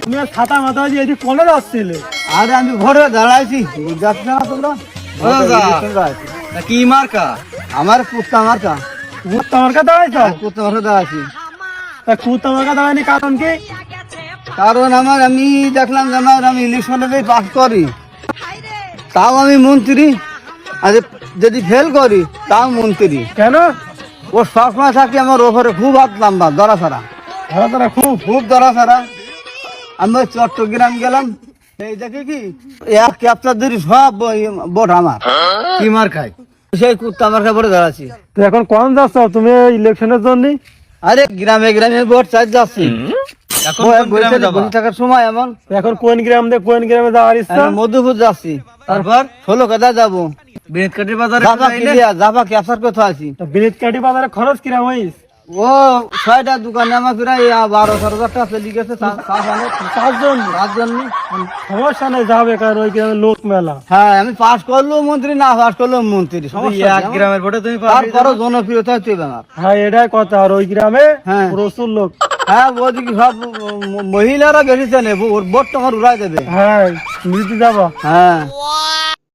তুমি আর ছাতা মাথা দিয়ে এদিকে কোনে যাচ্ছিলে। আরে আমি ভোরে দাঁড়াইছি যাচ্ছি না তোমরা। তা কি মার্কা? আমার কুত্তা মার্কা। কুত তোমার কাছে কুত্তা মার্কা দাঁড়াইছি। তা কুত তোমার কাছে কারণ কি? কারণ আমার আমি দেখলাম যে আমার আমি ইলেকশনে পাস করি। তাও আমি মন্ত্রী। আর যদি ফেল করি তাও মন্ত্রী। কেন? ও সবসময় থাকি আমার ওপরে খুব হাত লম্বা দরা ছাড়া। ধরা ধরা খুব খুব দরা ছাড়া। আমি চট্টগ্রাম গেলাম এই দেখি কি? এক ক্যাপচার ধরি সব ভোট আমার। কি মার্কায় সেই কুত্তা আমার কাপড়ে দাঁড়াচ্ছি তো এখন কোন যাচ্ছ? তুমি ইলেকশনের জন্য? আরে গ্রামে গ্রামে ভোট চাই যাচ্ছি। থাকার সময় এমন। এখন কোন গ্রাম দিয়ে কোন গ্রামে যাওয়ার ইচ্ছা? আমি মধুপুর যাচ্ছি। তারপর ষোলো কথা যাব। বাজারে আছি? তা বিনিত বাজারে খরচ কিরাম হইস? ও ছয়টা দোকানে আমার প্রায় বারো তেরো হাজার টাকা চলে গেছে সমস্যা নেই যাবে কারণ ওই গ্রামে লোক মেলা। হ্যাঁ আমি পাস করলেও মন্ত্রী না পাস করলেও মন্ত্রী এক। গ্রামের ভোটে তুমি তারপরও জনপ্রিয়তা হচ্ছে আমার হ্যাঁ এটাই কথা আর ওই গ্রামে হ্যাঁ। প্রচুর লোক। হ্যাঁ ওদিকে সব মহিলারা বেশি চেনে ওর ভোট তোমার উড়াই দেবে। হ্যাঁ যাবা। হ্যাঁ।